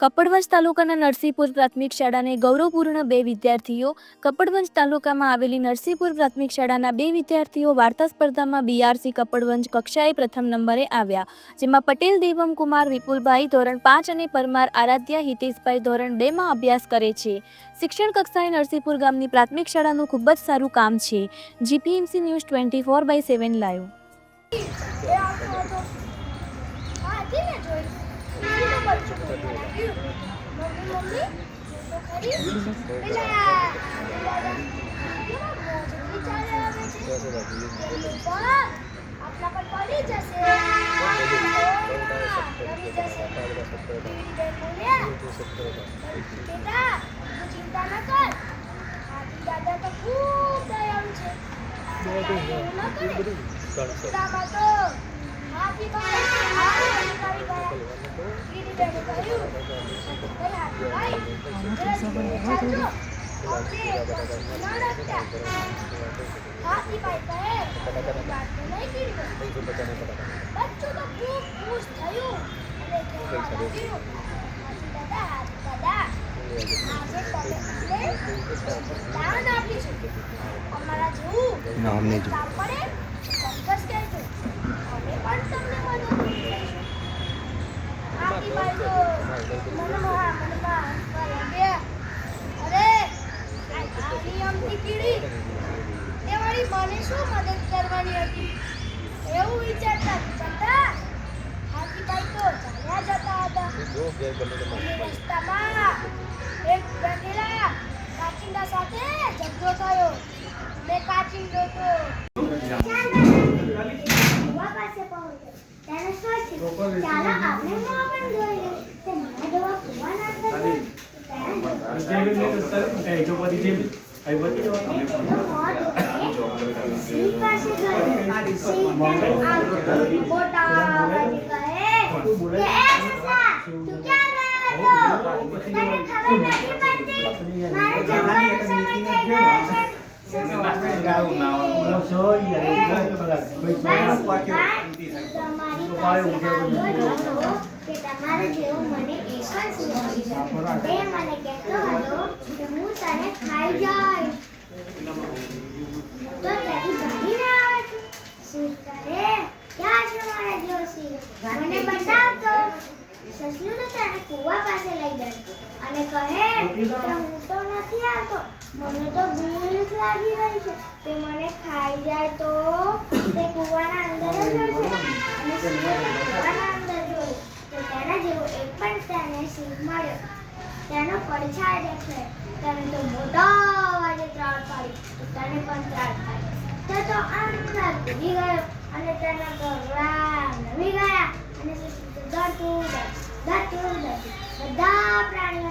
Kapadvanj તાલુકાના નરસિંહપુર પ્રાથમિક શાળાને ગૌરવપૂર્ણ બે વિદ્યાર્થીઓ, કપડવંજ તાલુકામાં આવેલી નરસિંહપુર પ્રાથમિક શાળાના બે વિદ્યાર્થીઓ વાર્તા સ્પર્ધામાં બીઆરસી કપડવંજ કક્ષાએ પ્રથમ નંબરે આવ્યા, જેમાં પટેલ, દેવમ કુમાર, વિપુલભાઈ ધોરણ પાંચ અને પરમાર, આરાધ્યા, હિતેશભાઈ ધોરણ બેમાં અભ્યાસ કરે છે. શિક્ષણ કક્ષાએ નરસિંહપુર ગામની પ્રાથમિક શાળાનું ખૂબ જ સારું કામ છે. GPMC news twenty four by seven live ચિંતા ન કર દાદા તો ખૂબ દયાળુ છે એવું ન કરે દાદા તો અમને ના રાખતા હાથી ચાલો આપણે કુવા પણ જોઈ તેને તો મોત જોડે સિંહ પાસે ગયો. સિંહ તેને આગળ મોટા અવાજે કહે કે, "એ સસલા, તું ક્યાં ગયો હતો? તને ખબર નથી પડતી? મારે જમવાનો સમય થઈ ગયો છે." સસલો કહે, તમારી પાસે આવ્યો હતો કે તમારે જેવું મને એક જ શીખવી છે. તે મને કહેતો હતો કે હું તને ખાઈ જાય તો ત્યાંથી ભાગીને આવે છે. સિંહ કહે, ક્યાં છે મારા જેવો? મને બતાવતો. સસલું તો તેને કુવા પાસે લઈ જાય અને કહે કે હું તો નથી આવતો મને તો ભૂખ લાગી રહી છે તે મને ખાઈ જાય તો તે કુવાના અંદર જ રહેશે અને સિંહે કૂવાના અંદર જોયું તો તેના જેવો એક પણ તેને સિંહ મળ્યો તેનો પડછાય દેખે. તને તો મોટો અવાજે ત્રાળ પાડી. તને પણ ત્રાળ પાડી. તે તો અંદર ભૂલી ગયો અને તેના ગરડા નમી ગયા. અને તો દોડતું દોડતું બધા કહે